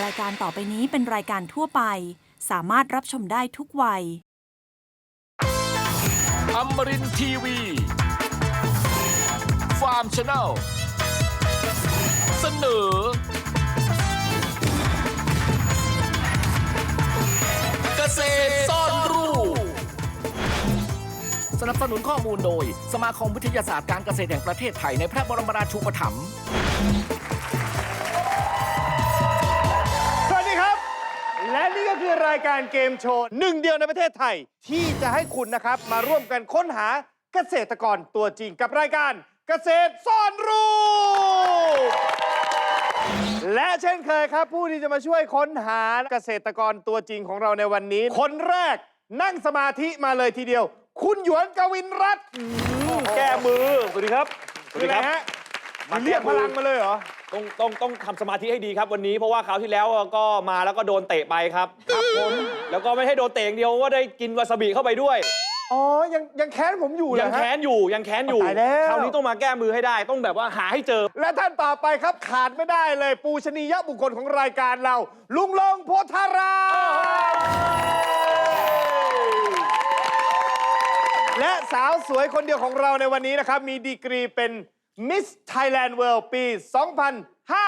รายการต่อไปนี้เป็นรายการทั่วไป สามารถรับชมได้ทุกวัย อมรินทีวี ฟาร์มชาแนลเสนอ เกษตรซ่อนรูปสนับสนุนข้อมูลโดย สมาคมวิทยาศาสตร์การเกษตรแห่งประเทศไทยในพระบรมราชูปถัมภ์ และนี่ก็คือรายการเกมโชว์หนึ่งเดียวในประเทศไทย ที่จะให้คุณนะครับ มาร่วมกันค้นหาเกษตรกรตัวจริงกับรายการเกษตรซ่อนรูป และเช่นเคยครับ ผู้ที่จะมาช่วยค้นหาเกษตรกรตัวจริงของเราในวันนี้ คนแรกนั่งสมาธิมาเลยทีเดียว คุณหยวนกวินรัตน์อืมแก้มือ สวัสดีครับสวัสดีครับอไงฮะมาเรียกแก้พมือลังมาเลยเหรอ ต้องต้องต้องทำสมาธิให้ดีครับวันนี้เพราะว่าคราวที่แล้วก็มาแล้วก็โดนเตะไปครับ ครับผมแล้วก็ไม่ให้โดนเตะอย่างเดียวว่าได้กินวาซาบิเข้าไปด้วย อ๋อ ยังยังแค้นผมอยู่เหรยัองฮะ แค้นอยู่ยังแค้นอยู่ตายแล้ว คราวนี้ต้องมาแก้มือให้ได้ต้องแบบว่าหาให้เจอ และท่านต่อไปครับขาดไม่ได้เลย ปูชนียบุคคลของรายการเรา ลุงลงโพธารามและสาวสวยคนเดียวของเราในวันนี้นะครับ มีดีกรีเป็น Miss Thailand World ปี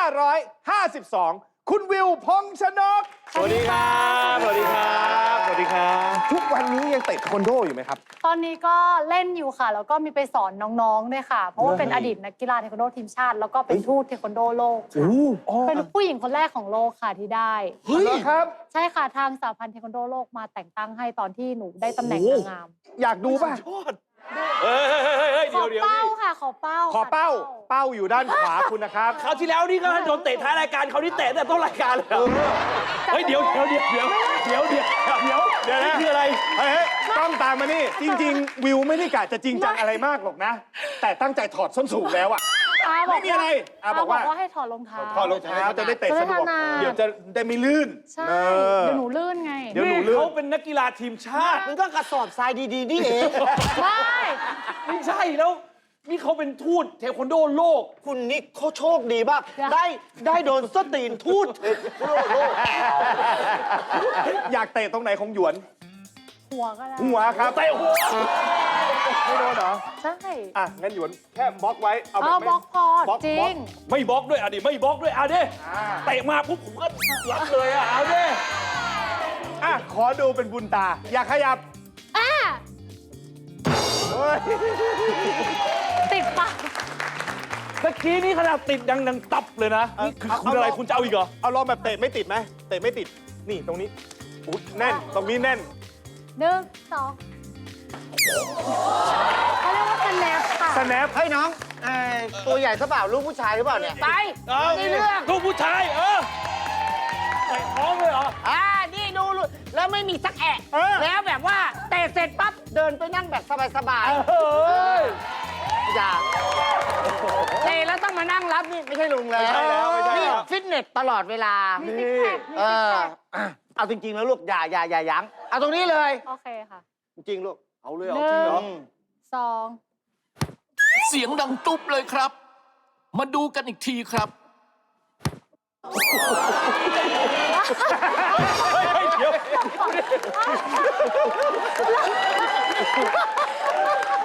2552 คุณวิวพงษ์ชนก สวัสดีครับ สวัสดีครับ สวัสดีครับ ทุกวันนี้ยังเตะเทควันโดอยู่ไหมครับ ตอนนี้ก็เล่นอยู่ค่ะ แล้วก็มีไปสอนน้องๆด้วยค่ะ เพราะว่าเป็นอดีตนักกีฬาเทควันโดทีมชาติ แล้วก็เป็นทูตเทควันโดโลกค่ะเป็นผู้หญิงคนแรกของโลกค่ะที่ได้ เฮ้ยครับ ใช่ค่ะทางสาพันธ์เทควันโดโลกมาแต่งตั้งให้ตอนที่หนูได้ตำแหน่งนางงาม อยากดูป่ะ เฮ้ยเฮ้ยเฮ้ยเฮ้ยขเดี๋อยวเดี๋ยวเป้านี่ค่ะ ขอเป้าขอเป้าค่ะเป้าอยู่ด้านขวาคุณนะครับ คราวที่แล้วนี่ก็โดนเตะท้ายรายการคราวนี้เตะแต่ต้นรายการเลยเหรอเฮ้ยเดี๋ยวเดี๋ยวเดี๋ยวเดี๋ยวเดี๋ยวเดี๋ยวเดี๋ยวเดี๋ยวนะ นี่คืออะไร เฮ้ยเฮ้ยต้องตามมานี่ จริง ๆ วิวไม่ได้กะจะจริงจังอะไรมากหรอกนะ แต่ตั้งใจถอดส้นสูงแล้วอะ อาบไม่อกมีอะไรอาอาบบออกกว่า ว่าให้ถอดรองเท้าถอดรองเท้าจะได้เตะสะดวก จะได้ถนัด เดี๋ยวจะได้ไม่ลื่น ใช่ออ เดี๋ยวหนูลื่นไงเดี๋ยวหนูลื่น เขาเป็นนักกีฬาทีมชาติมันก็กระสอบทรายดีๆนี่เองไม่ไม่ใช่แล้ว นี่เขาเป็นทูตเทควันโดโลก คุณนิกเขาโชคดีมาก ได้ได้โดนสตีนทูตเทคโลกโลกอยากเตะตรงไหนของหยวน หัวก็ได้หัวครับเตะหัว ไม่โดนเหรอ ใช่ อะ งั้นหยวนแค่บล็อกไว้ เอาแบบเอาไม่บล็อกพอบล็อกจริบล็อกงไม่บล็อกด้วยอะดิไม่บล็อกด้วยอะดิอ่าเตะมาปุ๊บผมก็รับเลยอะเอาดิอะ ขอดูเป็นบุญตา อย่าขยับอะเฮ้ยติดปากตะกี้นี่ขนาดติดดังดังตับเลยนะนี่คือคุณอะไรคุณจะเอาอีกเหรอ เอาลองแบบเตะไม่ติดไหมเตะไม่ติด นี่ตรงนี้อุ๊ยแน่น ตรงนี้แน่นหนึ่งสอง เขาเรียกว่าสแนปค่ะ สแนปเฮ้ยน้องเอ่อตัวใหญ่ซะเปล่าลูกผู้ชายหรือเปล่าเนี่ยไปเอาในเรื่องลูกผู้ชาย เออใส่ท้องเลยเหรอ อ่า นี่ดูลูกแล้วไม่มีสักแอะเออ แล้วแบบว่าเตะเสร็จปั๊บเดินไปนั่งแบบสบายเฮ้ย ๆอย่าเตะแล้วต้องมานั่งรับนี่ไม่ใช่ลุงแล้วไม่ใช่แล้วไม่ใช่นี่แล้วฟิตเนสตลอดเวลามีซิกแพคมีเอซิกอแพคอะเอาจริงๆแล้วลูกอย่าอย่าอย่ายั้งเอาตรงนี้เลย โอเคค่ะ จริงๆลูก เอาเลยหเหรอนึ่จริงเหรองสองเสียงดังตุ๊บเลยครับ มาดูกันอีกทีครับเฮ้ยเฮ้ยเดี๋ยว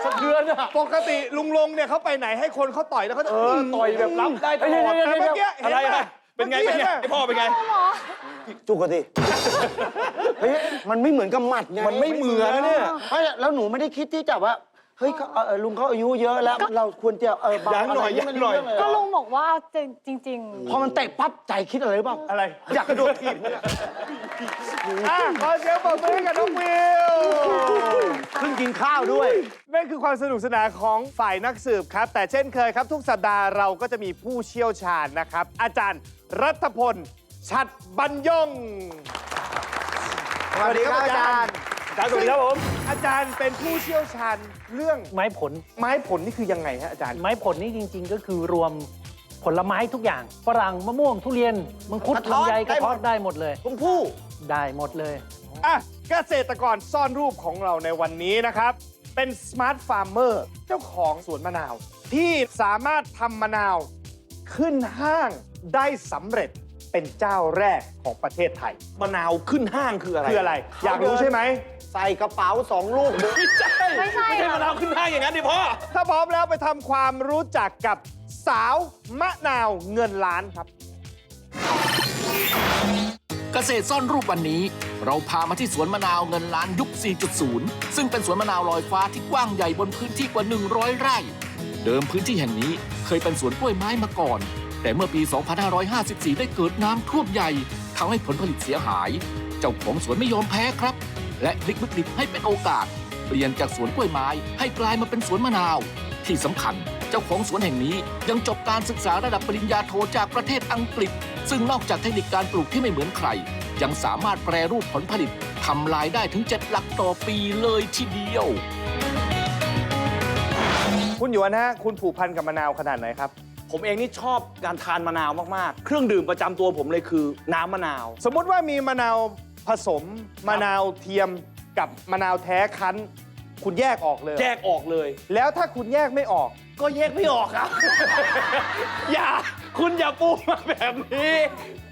สะเทือนอะปกติลุงลงเนี่ยเขาไปไหนให้คนเขาต่อยแล้วเขาจะเออต่อยแบบรับได้ตลอดเมื่อกี้เห็นอะไรปะอะ เป็นไงเป็นไงเมื่อกี้เห็นปะไอพ่อเป็นไง จุกกันดิเฮ้ยมันไม่เหมือนกับหมัดไงมันไม่เหมือนนะเนี่ย ไม่แล้วหนูไม่ได้คิดที่จะว่าเฮ้ยเขาเอ่อเอ่อลุงเขาอายุเยอะแล้วเราควรจะเออเบายั้งหน่อยะไรยั้งหน่อยไม่รู้เรื่ก็เลลุงบอกว่าจริง พอมันเตะปั๊บใจคิดอะไรหรือเปล่าอะไร อยากกระโดดถีบเนี่ย อะขอเสียงปรบมือให้กับน้องวิวเพิ่ง กินข้าวด้วย นั่นคือความสนุกสนานของฝ่ายนักสืบครับ แต่เช่นเคยครับ ทุกสัปดาห์เราก็จะมีผู้เชี่ยวชาญนะครับ อาจารย์รัฐพล ชัดบรรยง สวัสดีครับอาจารย์อาจารย์สวัสดีครับผม อาจารย์เป็นผู้เชี่ยวชาญเรื่องไม้ผล ไม้ผลนี่คือยังไงฮะอาจารย์ ไม้ผลนี่จริง ๆ ก็คือรวมผลไม้ทุกอย่างฝรั่งมะม่วงทุเรียนมังคุดกระท้อนลำไยกระท้อนได้ได้หหมมดดเลย ชมพู่ ได้หมดเลย อะเกษตรกรซ่อนรูปของเราในวันนี้นะครับ เป็นสมาร์ทฟาร์มเมอร์เจ้าของสวนมะนาว ที่สามารถทำมะนาวขึ้นห้างได้สำเร็จเป็นเจ้าแรกของประเทศไทย มะนาวขึ้นห้างคืออะไรคืออะไร อยากรู้ใช่ไหม ใส่กระเป๋าสองลูกเดินไม่ใช่ไม่ใช่ไม่ใช่ค่ะมะนาวขึ้นห้างอย่างนั้นดิพ่อ ถ้าพร้อมแล้วไปทำความรู้จักกับสาวมะนาวเงินล้านครับเกษตรซ่อนรูปวันนี้ เราพามาที่สวนมะนาวเงินล้านยุค 4.0 ซึ่งเป็นสวนมะนาวลอยฟ้าที่กว้างใหญ่บนพื้นที่กว่า 100 ไร่ เดิมพื้นที่แห่งนี้เคยเป็นสวนกล้วยไม้มาก่อน แต่เมื่อปี 2554 ได้เกิดน้ำท่วมใหญ่ทำให้ผลผลิตเสียหาย เจ้าของสวนไม่ยอมแพ้ครับ และพลิกวิกฤตให้เป็นโอกาส เปลี่ยนจากสวนกล้วยไม้ให้กลายมาเป็นสวนมะนาว ที่สำคัญ เจ้าของสวนแห่งนี้ยังจบการศึกษาระดับปริญญาโทจากประเทศอังกฤษ ซึ่งนอกจากเทคนิคการปลูกที่ไม่เหมือนใคร ยังสามารถแปรรูปผลผลิตทำรายได้ถึง 7 หลักต่อปีเลยทีเดียว คุณหยวนฮะคุณผูกพันกับมะนาวขนาดไหนครับ ผมเองนี่ชอบการทานมะนาวมากๆ เครื่องดื่มประจำตัวผมเลยคือน้ำมะนาว สมมุติว่ามีมะนาวผสมมะนาวเทียมกับมะนาวแท้คั้น คุณแยกออกเลย แยกออกเลย แล้วถ้าคุณแยกไม่ออก ก็แยกไม่ออกครับ อย่า คุณอย่าปูมาแบบนี้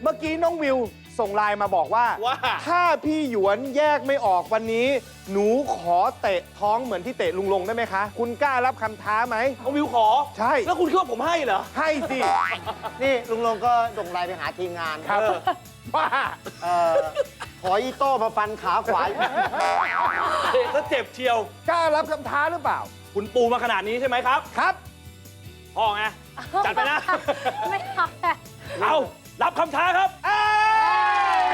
เมื่อกี้น้องวิวส่งไลน์มาบอกว่า ว่า ถ้าพี่หยวนแยกไม่ออกวันนี้ หนูขอเตะท้องเหมือนที่เตะลุงลงได้ไหมคะ คุณกล้ารับคำท้าไหมเขาวิวขอใช่ แล้วคุณคิดว่าผมให้เหรอ ให้สิ นี่ลุงลงก็ส่งไลน์ไปหาทีมงานครับว่าเอ่อขออีโต้มาฟันขาขวาถ้าเจ็บเชียว กล้ารับคำท้าหรือเปล่า คุณปูมาขนาดนี้ใช่ไหมครับ ครับ พ่อไง จัดไปนะ ไม่ทำแต่เอารับคำท้าครับเอ้ย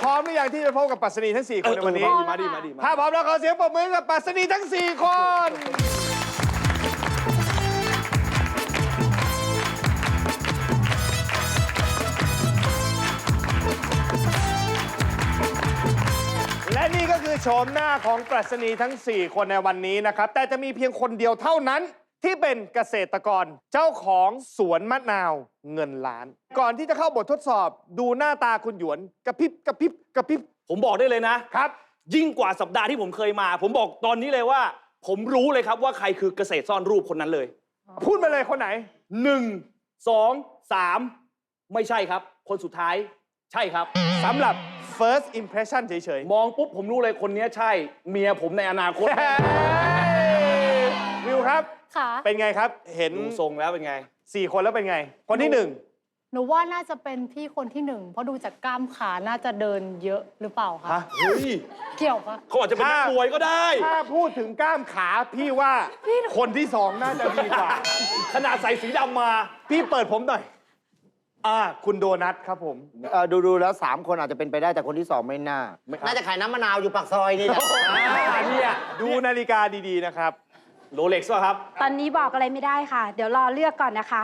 พร้อมหรือยังที่จะพบกับปรัสนีทั้ง 4 คนในวันนี้ เออมาดีมาดีมาถ้าพร้อมแล้วขอเสียงปรบมือกับปรัสนีทั้ง 4 คน คือโฉมหน้าของปรัชนีทั้ง 4 คนในวันนี้นะครับ แต่จะมีเพียงคนเดียวเท่านั้นที่เป็นเกษตรกรเจ้าของสวนมะนาวเงินล้าน ก่อนที่จะเข้าบททดสอบดูหน้าตาคุณหยวนกระพริบกระพริบกระพริบผมบอกได้เลยนะ ครับ ยิ่งกว่าสัปดาห์ที่ผมเคยมา ผมบอกตอนนี้เลยว่า ผมรู้เลยครับว่าใครคือเกษตรซ่อนรูปคนนั้นเลยพูดมาเลยคนไหน หนึ่งสองสามไม่ใช่ครับ คนสุดท้ายใช่ครับสำหรับ first impression เฉยมองปุ๊บผมรู้เลยคนนี้ใช่ เมียผมในอนาคต ๆ วิวครับ ค่ะ เป็นไงครับ เห็น ดูทรงแล้วเป็นไง 4 คนแล้วเป็นไง คนที่หนึ่งหนูว่าน่าจะเป็นพี่คนที่หนึ่ง เพราะดูจากกล้ามขา น่าจะเดินเยอะหรือเปล่าคะ ฮะเฮ้ยเกี่ยวปะเขาอาจจะเป็นนักถ้ามวยก็ได้ ถ้าพูดถึงกล้ามขาพี่ว่าคนที่สองน่าจะดีกว่า ขนาดใส่สีดำมา พี่เปิดผมหน่อย อ่าคุณโดนัทครับผม เอ่อดูดูแล้ว 3 คนอาจจะเป็นไปได้แต่คนที่ 2 ไม่น่าน่าจะขายน้ำมะนาวอยู่ปากซอยนี่แหละอ่าเนี่ยดูนาฬิกาดีๆนะครับ โรเล็กซ์ป่ะครับ ตอนนี้บอกอะไรไม่ได้ค่ะ เดี๋ยวรอเลือกก่อนนะคะ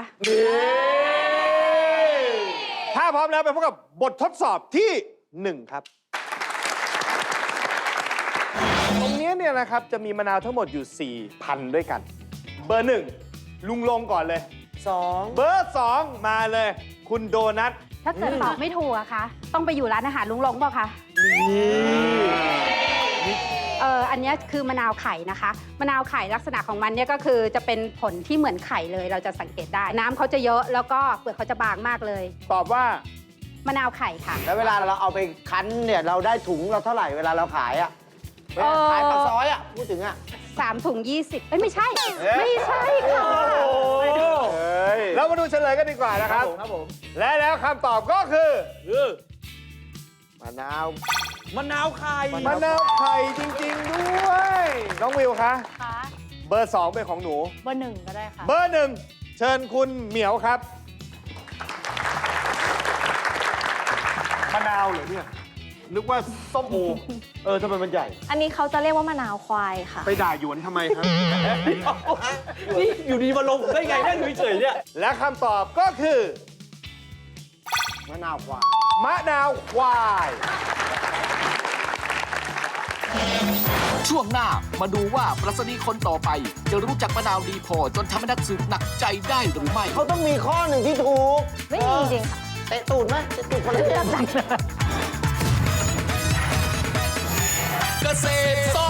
ถ้าพร้อมแล้วไปพบกับบททดสอบที่ 1 ครับ ตรงนี้เนี่ยนะครับจะมีมะนาวทั้งหมดอยู่ 4 พันด้วยกัน เบอร์หนึ่งลุงลงก่อนเลย 2 เบอร์ 2 มาเลย คุณโดนัทถ้าเกิดตอบไม่ถูกอะคะ ต้องไปอยู่ร้านอาหารลุงลงเปล่าคะเอออันเนี้ยคือมะนาวไข่นะคะ มะนาวไข่ลักษณะของมันเนี่ยก็คือจะเป็นผลที่เหมือนไข่เลย เราจะสังเกตได้ น้ำเขาจะเยอะแล้วก็เปลือกเขาจะบางมากเลย ตอบว่า มะนาวไข่ค่ะ แล้วเวลาเราเอาไปคั้นเนี่ยเราได้ถุงเราเท่าไหร่เวลาเราขายอะเวลาขายปากซอยอะพูดถึงอะ3ถุง20เอ้ยไม่ใช่ไม่ใช่ค่ะเรา มาดูเฉลยกันดีกว่านะครับครับผมและแล้วคำตอบก็คือคือมะนาว มะนาวไข่มะนาวไข่จริง ๆ ด้วย น้องวิวคะ คะเบอร์ 2 เป็นของหนู เบอร์หนึ่งก็ได้ค่ะ เบอร์หนึ่งเชิญคุณเหมียวครับ มะนาวเหรอเนี่ย นึกว่าส้มโอ เออทำไมมันใหญ่ อันนี้เขาจะเรียกว่ามะนาวควายค่ะ ไปด่าหยวนทำไมครับ นี่อยู่ดีมาลงผมได้ไงนั่งอยู่เฉยๆเนี่ย และคำตอบก็คือ มะนาวกว่ามะนาวควาย ช่วงหน้ามาดูว่าปรัชนีคนต่อไป จะรู้จักมะนาวดีพอจนทำให้นักสืบหนักใจได้หรือไม่ เขาต้องมีข้อหนึ่งที่ถูกไม่มีจริงค่ะ เตะตูดไหมเตะตูดคนละเรื่อง เกษตรซ่อน